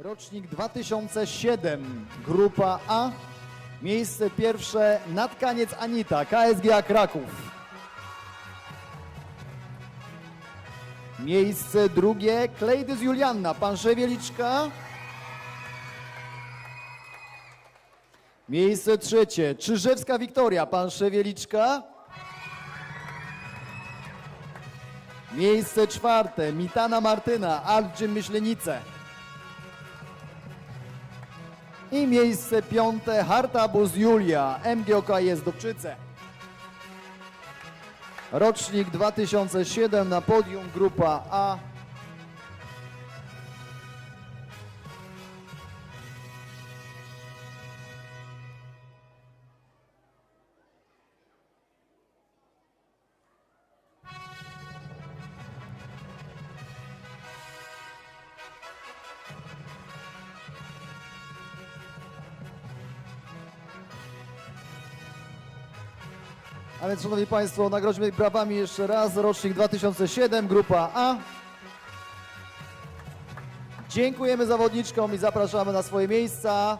Rocznik 2007, grupa A. Miejsce pierwsze Natkaniec Anita, KSGA Kraków. Miejsce drugie Klejdys Julianna, Panszewieliczka. Miejsce trzecie Czyżewska Wiktoria, Panszewieliczka. Miejsce czwarte Mitana Martyna, Alczym Myślenice. I miejsce piąte Hartabus Julia, MGOK jest Dobczyce. Rocznik 2007 na podium grupa A. A więc, Szanowni Państwo, nagrodźmy brawami jeszcze raz. Rocznik 2007, grupa A. Dziękujemy zawodniczkom i zapraszamy na swoje miejsca.